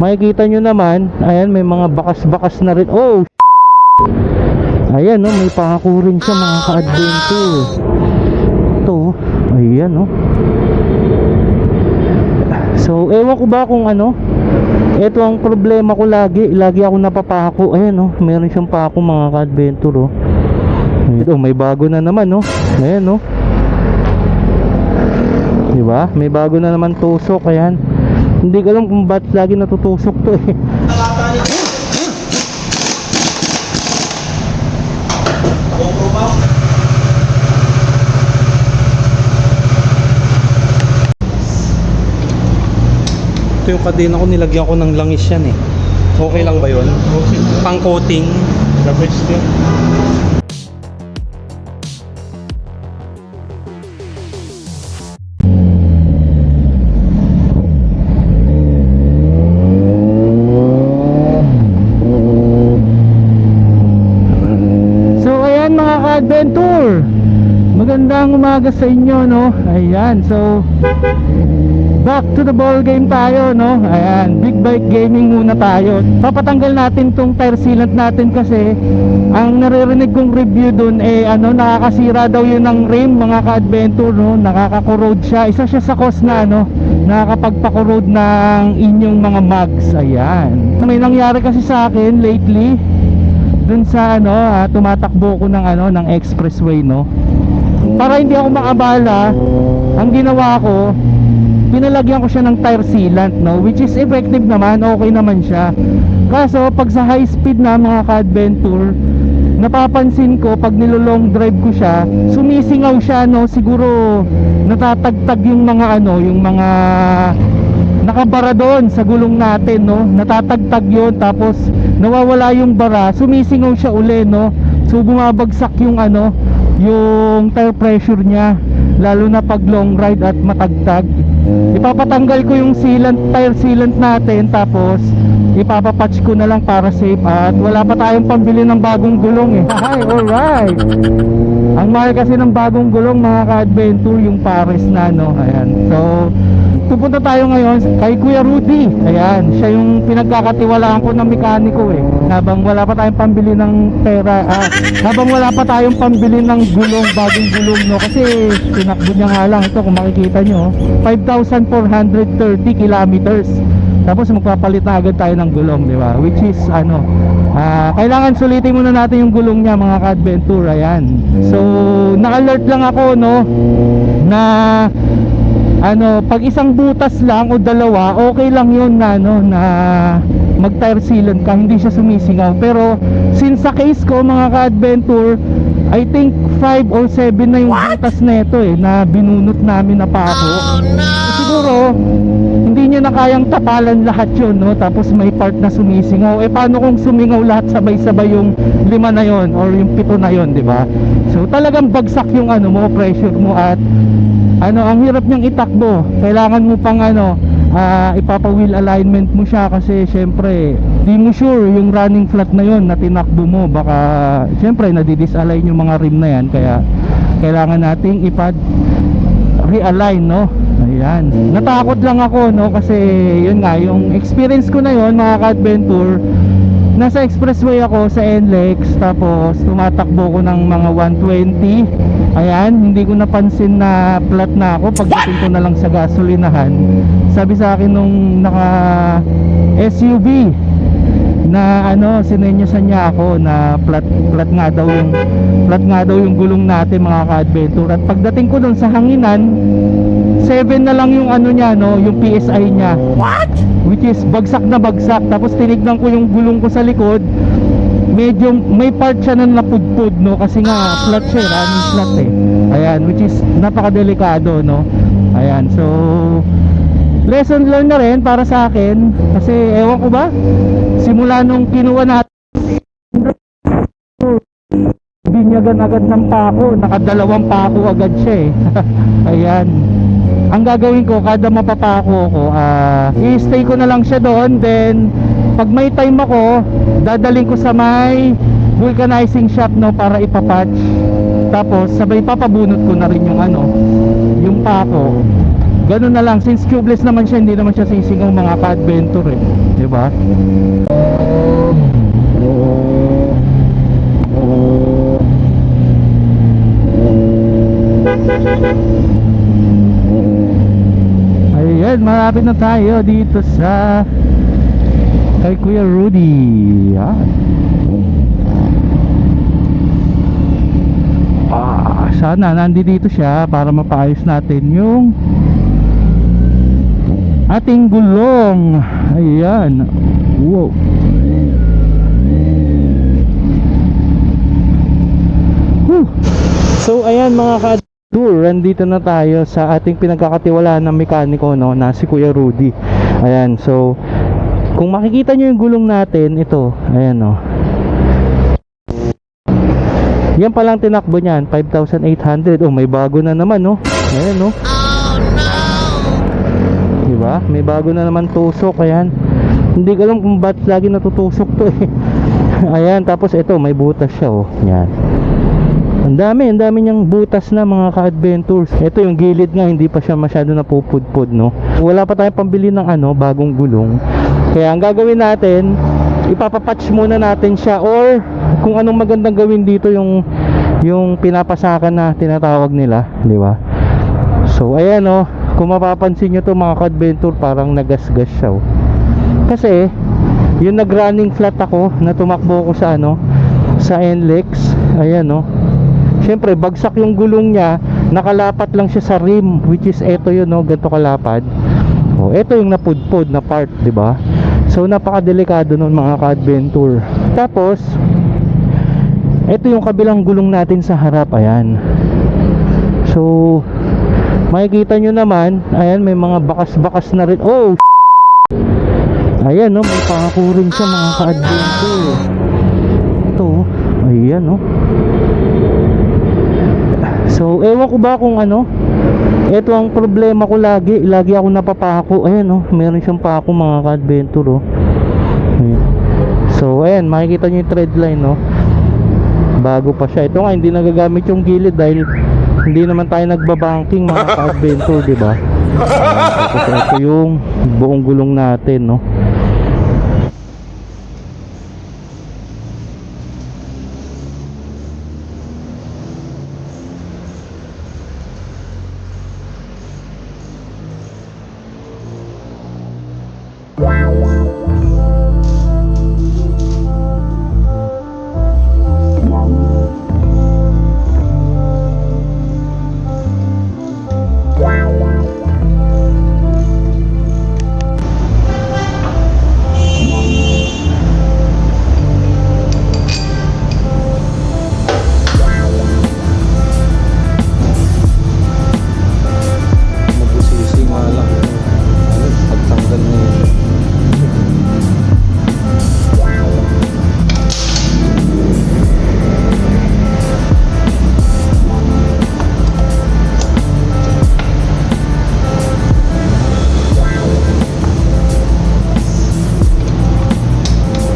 Makikita nyo naman, ayan, may mga bakas-bakas na rin. Oh, Ayan, no, may pako rin siya mga ka-adventure. Ito, ayan, no. So, ewan ko ba kung ano, ito ang problema ko lagi, lagi ako napapako. Ayan, no, meron siyang pako mga ka-adventure, oh. Ito, may bago na naman, no. Ayan, no. Di ba? May bago na naman tusok, ayan. Hindi ko alam kung ba't lagi natutusok to eh. Ito yung kadena ko, nilagyan ko ng langis yan eh. Okay lang ba yun? Pang coating. The best yan. Sa inyo no? Ayan so Back to the ball game tayo no? Ayan Big bike gaming muna tayo. Papatanggal natin tong tire sealant natin kasi Ang naririnig kong review dun eh ano Nakakasira daw yun ng rim mga ka-adventure no? Nakaka-corrode siya. Isa siya sa cause na ano Nakakapagpa-corrode ng inyong mga mugs. Ayan. May nangyari kasi sa akin lately dun sa ano ah, tumatakbo ko ng ano ng expressway no para hindi ako makabala ang ginawa ko pinalagyan ko siya ng tire sealant no? Which is effective naman okay naman siya. Kaso pag sa high speed na mga ka-adventure napapansin ko pag nilolong drive ko siya sumisingaw siya no? Siguro natatagtag yung mga ano yung mga nakabara doon sa gulong natin no? Natatagtag yon tapos nawawala yung bara sumisingaw siya uli no? So bumabagsak yung ano yung tire pressure niya lalo na pag long ride at matagtag. Ipapatanggal ko yung sealant tire sealant natin tapos ipapapatch ko na lang para safe at wala pa tayong pambili ng bagong gulong eh. Hi alright. Ang mahal kasi ng bagong gulong mga ka-adventure yung pares na no? Ayan. So pupunta tayo ngayon kay Kuya Rudy. Ayan siya yung pinagkakatiwalaan ko ng mekaniko eh. Habang wala pa tayong pambili ng pera ah, habang wala pa tayong pambili ng gulong bagong gulong no? Kasi tinakbo niya nga lang. Ito kung makikita nyo 5,430 kilometers. Tapos magpapalit na agad tayo ng gulong di ba? Which is ano ah, kailangan sulitin muna natin yung gulong niya mga ka-adventure. Ayan. So na-alert lang ako no na ano pag isang butas lang o dalawa okay lang yun na ano na mag tire sealant ka hindi siya sumisingaw pero since sa case ko mga ka-adventure I think 5 or 7 na yung butas na ito eh na binunot namin na pa ako. Siguro hindi niya na kayang tapalan lahat yun no? Tapos may part na sumisingaw. Eh paano kung sumingaw lahat sabay-sabay yung lima na yon or yung pito na yon di ba? So talagang bagsak yung ano mo pressure mo at ano ang hirap niyang itakbo. Kailangan mo pang ano ah, ipapa-wheel alignment mo siya kasi syempre di mo sure yung running flat na yon na tinakbo mo. Baka syempre nadi-disalign yung mga rim na yan. Kaya kailangan nating ipad realign no? Ayan. Natakot lang ako no? Kasi yun nga yung experience ko na yon mga ka-adventure nasa expressway ako sa NLEX tapos tumatakbo ko ng mga 120 ayan hindi ko napansin na flat na ako. Pagdating ko na lang sa gasolinahan sabi sa akin nung naka SUV na ano sinenyosan niya ako na flat flat nga daw yung flat nga daw yung gulong natin mga ka-adventure. At pagdating ko doon sa hanginan 7 na lang yung ano niya no? Yung PSI niya. What? Which is bagsak na bagsak. Tapos tinignan ko yung gulong ko sa likod. Medyo may part siya na napudpud no? Kasi nga flat siya eh, running flat eh. Ayan which is napakadelikado no? Ayan so lesson learned na rin para sa akin. Kasi ewan ko ba? Simula nung kinuha natin binyagan agad ng pako. Nakadalawang pako agad siya eh. Ayan ang gagawin ko kada mapapako ko ah i-stay ko na lang siya doon. Then pag may time ako dadaling ko sa may vulcanizing shop no para ipapatch. Tapos sabay papabunot ko na rin yung ano yung pako. Ganun na lang. Since tubeless naman siya hindi naman siya sisingaw mga ka-adventure eh. Di ba Ayan, malapit na tayo dito sa kay Kuya Rudy. Yan. Ah, sana nandito siya para mapaayos natin yung ating gulong. Ayan. Wow. Whew. So ayan mga ka tour, nandito na tayo sa ating pinagkakatiwalaan ng mekaniko no, na si Kuya Rudy. Ayan, so kung makikita nyo yung gulong natin, ito, ayan no. Yan palang tinakbo niyan, 5,800. Oh, may bago na naman no. Ayan no. Diba? May bago na naman tusok, ayan. Hindi ko alam kung ba't lagi natutusok to eh. ayan, tapos ito, may butas siya oh. Yan. Ang dami, ang dami niyang butas na mga ka-adventures. Ito yung gilid nga, hindi pa siya masyado napupudpud, no? Wala pa tayong pambili ng ano, bagong gulong. Kaya ang gagawin natin, ipapapatch muna natin siya or kung anong magandang gawin dito yung yung pinapasakan na tinatawag nila, di ba? So, ayan oh, kung mapapansin nyo to mga ka-adventure, parang nagasgas siya oh. Kasi, yung nag-running flat ako, na tumakbo ko sa ano, sa NLEX, ayan oh. Siyempre, bagsak yung gulong niya, nakalapat lang siya sa rim, which is eto yun, no, ganito kalapad. Oh, eto yung napudpod na part, 'di ba? So napakadelikado nun mga ka-adventure. Tapos, eto yung kabilang gulong natin sa harap, ayan. So, makikita nyo naman, ayan, may mga bakas-bakas na rin. Oh, Ayan, no, may pangako rin siya mga ka-adventure. Ito, ayan, no. So, ewan ko ba kung ano? Ito ang problema ko lagi. Lagi ako napapako. Ayan oh, meron siyang pako mga ka-adventure oh. So, ayan, makikita nyo yung tread line no Bago pa siya. Ito nga, hindi nagagamit yung gilid dahil Hindi naman tayo nagbabanking mga ka-adventure, di ba? Ayan, Tapos ito yung buong gulong natin no? Magbusisi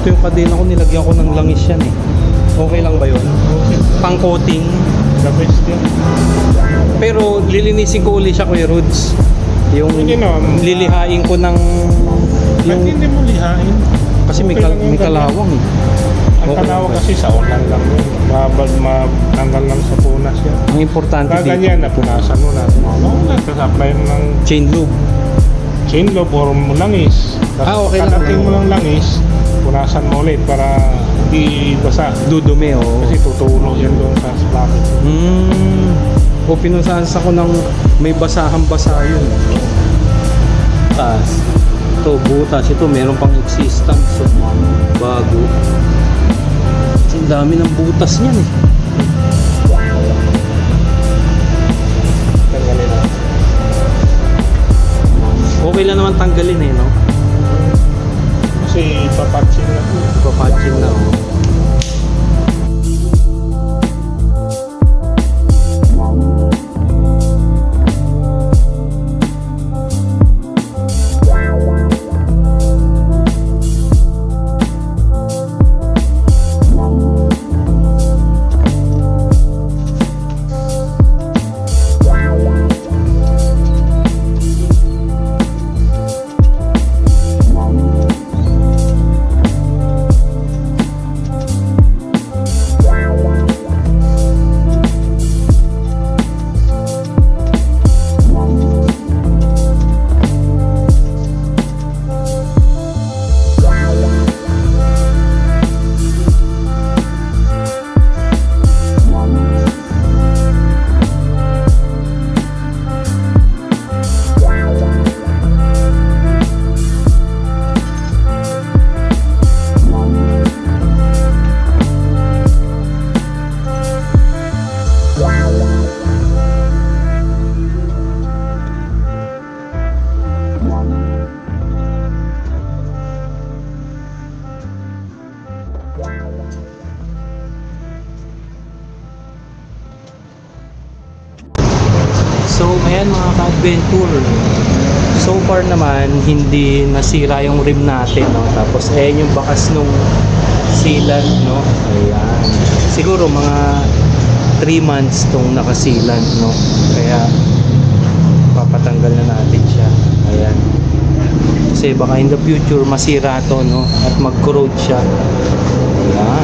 Ito yung kadena ko, nilagyan ko ng langis yan eh. Okay lang ba yun? Pang coating. The best yun. Pero lilinisin ko uli siya Kuya Rudes. Yung Hindi naman. lilihain ko ng Ba't hindi yung mo lihain? kasi may, Okay kal- lang yung may ganyan. kalawang eh. Ang Okay. kanawa kasi sa ulan lang yun. Babad, matanggal lang sa punas yan. Ang importante Kaya dito, ganyan, napunasan mo na. Oo na, tapos apply mo ng chain lube. chain lobe or mo langis. Tapos Ah, okay lang. kadating mo lang langis, punasan mo ulit para hindi basa. Dudumi o. Kasi tutulo yan doon sa sprocket. Hmm. O pinunsahan sa ko ng may basahang basa yun. Taas. Ito, butas. Ito, meron pang existence. So, bago. Kasi ang dami ng butas niyan eh. Okay lang naman tanggalin eh, no? Kasi papatsin na. Papatching na, oh. Far naman, hindi nasira yung rim natin, no? Tapos, ayan yung bakas nung sealant, no? Ayan. Siguro mga 3 months tong nakasilan, no? Kaya, papatanggal na natin siya. Ayan. Kasi baka in the future, masira to, no? At mag-corrode siya. Ayan.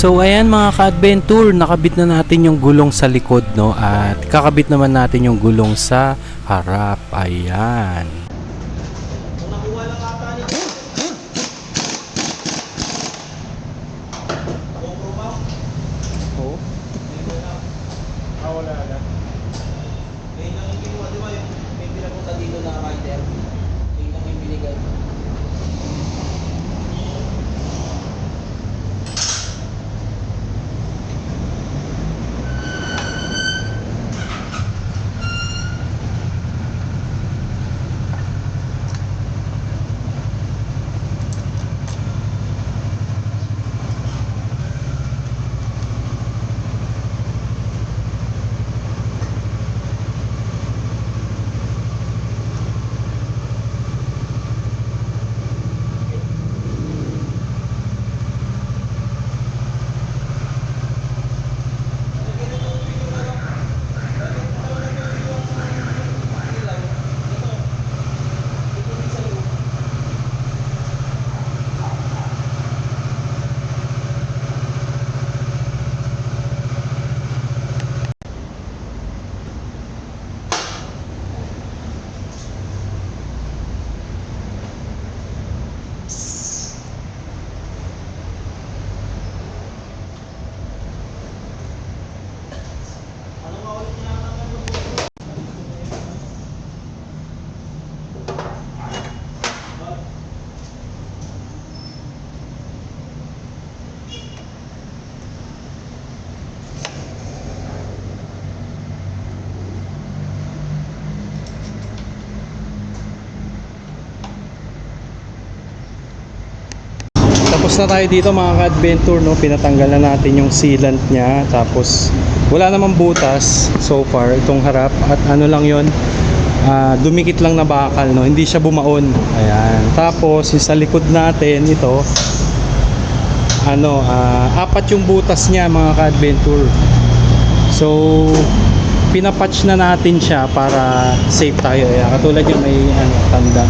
So ayan mga ka-adventure, nakabit na natin yung gulong sa likod no at kakabit naman natin yung gulong sa harap. Ayan. Tapos na tayo dito mga ka-adventure no, pinatanggal na natin yung sealant niya tapos wala namang butas so far itong harap at ano lang yon ah, dumikit lang na bakal no, hindi siya bumaon. Ayan. Tapos sa likod natin ito ano, ah, apat yung butas niya mga ka-adventure. So pinapatch na natin siya para safe tayo. Ayan. Katulad yung may ano, tanda.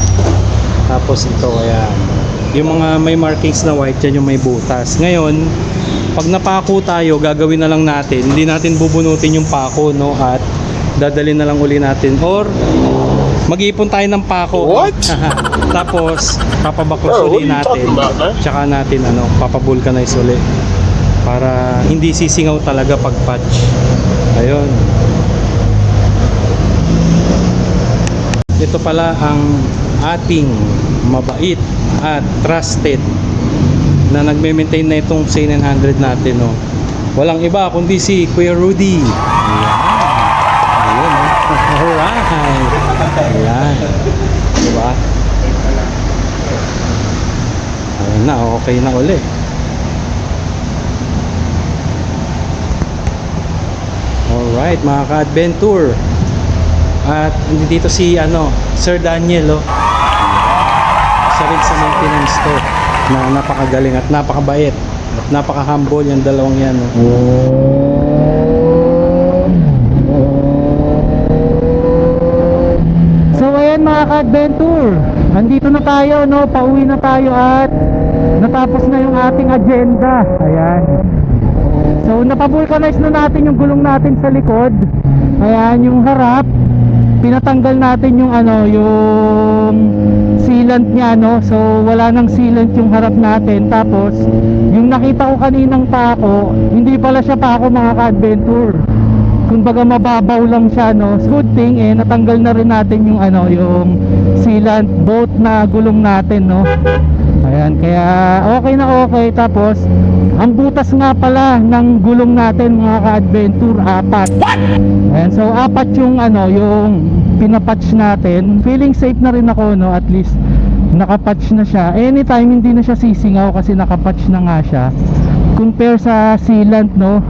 Tapos ito, ayan. Yung mga may markings na white, yan yung may butas. Ngayon, pag napako tayo, gagawin na lang natin. Hindi natin bubunutin yung pako, no? At dadalhin na lang uli natin. Or, mag-iipon tayo ng pako. What? Tapos, papabaklas uli natin. Tsaka natin, ano, papabulkanize uli. Para hindi sisingaw talaga pag patch. Ayun. Ito pala ang ating mabait at trusted na nagme-maintain na itong C900 natin no. Walang iba kundi si Kuya Rudy. Ayan. Ayun, oh. Alright. Ayan. Diba? Ayun na, okay na uli. Alright, mga ka-adventure. At dito si ano, Sir Daniel oh rin sa maintenance to na napakagaling at napakabait. At napaka-humble yung dalawang yan. Oh. mga ka-adventure andito na tayo no? Pauwi na tayo at natapos na yung ating agenda. Ayan. So napavulcanize na natin yung gulong natin sa likod. Ayan yung harap. Pinatanggal natin yung ano yung si sealant niya, no? So, wala nang sealant yung harap natin. Tapos, yung nakita ko kaninang pako, hindi pala siya pako mga ka-adventure. Kumbaga mababaw lang siya no? Good thing eh natanggal na rin natin yung ano yung sealant boat na gulong natin no? Ayan kaya okay na okay. Tapos ang butas nga pala ng gulong natin mga ka-adventure apat. Ayan so apat yung ano yung pinapatch natin feeling safe na rin ako no? At least nakapatch na siya. Anytime hindi na siya sisingaw kasi nakapatch na nga siya. Compare sa sealant no?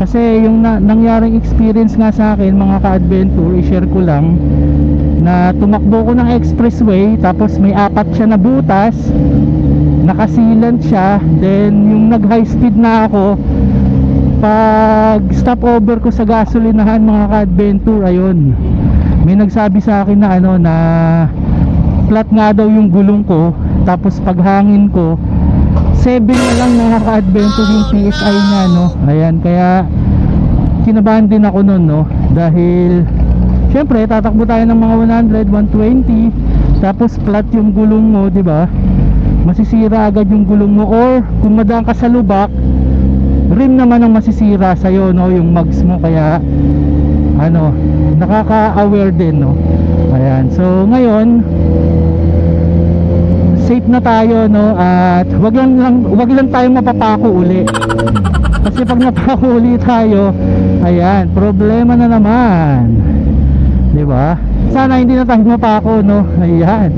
Kasi yung na, nangyaring experience nga sa akin mga ka-adventure i-share ko lang na tumakbo ko ng expressway tapos may apat siya na butas nakasilant siya then yung nag high speed na ako pag stop over ko sa gasolinahan mga ka-adventure ayun may nagsabi sa akin na ano na flat nga daw yung gulong ko tapos paghangin ko 7 na lang mga ka-adventure yung PSI niya no? Ayan kaya kinabahan din ako nun no? Dahil syempre tatakbo tayo ng mga 100 120 tapos flat yung gulong mo di ba? Masisira agad yung gulong mo or kung madaan ka sa lubak rim naman ang masisira sa'yo no? Yung mags mo kaya ano nakaka-aware din no? Ayan. So ngayon safe na tayo no? At wag lang, lang wag lang tayong mapapako uli. Kasi pag napako uli tayo ayan problema na naman. Di ba? Sana hindi na tayo mapako no? Ayan.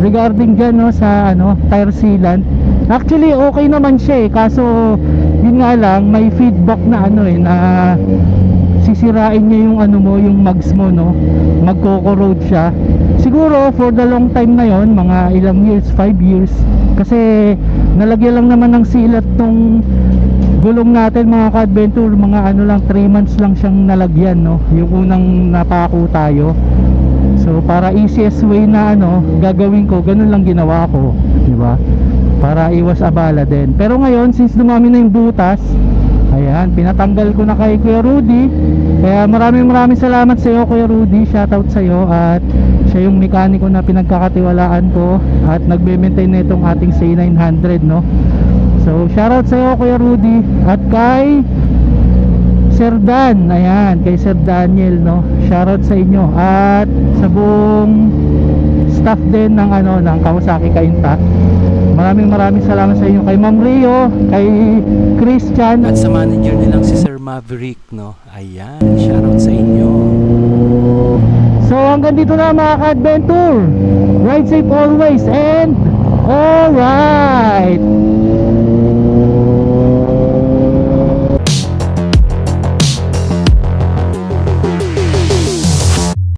Regarding dyan no sa ano tire sealant. Actually okay naman siya eh. Kaso yun nga lang may feedback na ano eh na sisirain niya yung ano mo yung mags mo no? Magko-corrode siya. Siguro for the long time na yon mga ilang years 5 years kasi nalagyan lang naman ng silat tong gulong natin mga ka-adventure mga ano lang 3 months lang siyang nalagyan no? Yung unang napako tayo. So para easiest way na ano gagawin ko ganun lang ginawa ko di ba? Para iwas abala din. Pero ngayon since dumami na yung butas Ayan, pinatanggal ko na kay Kuya Rudy. Kaya maraming maraming salamat sa iyo Kuya Rudy. Shoutout sa iyo at siya yung mekaniko na pinagkakatiwalaan ko at nagbe-maintain na itong ating C900 no. So, shoutout sa iyo Kuya Rudy at kay Sir Dan. Ayan, kay Sir Daniel no. Shoutout sa inyo at sa buong staff din ng ano ng Kawasaki Kainta. Maraming maraming salamat sa inyo kay Ma'am Rio, kay Christian At sa manager nilang si Sir Maverick, no? Ayan, shoutout sa inyo. So hanggang dito na mga ka-adventure Ride safe always and Alright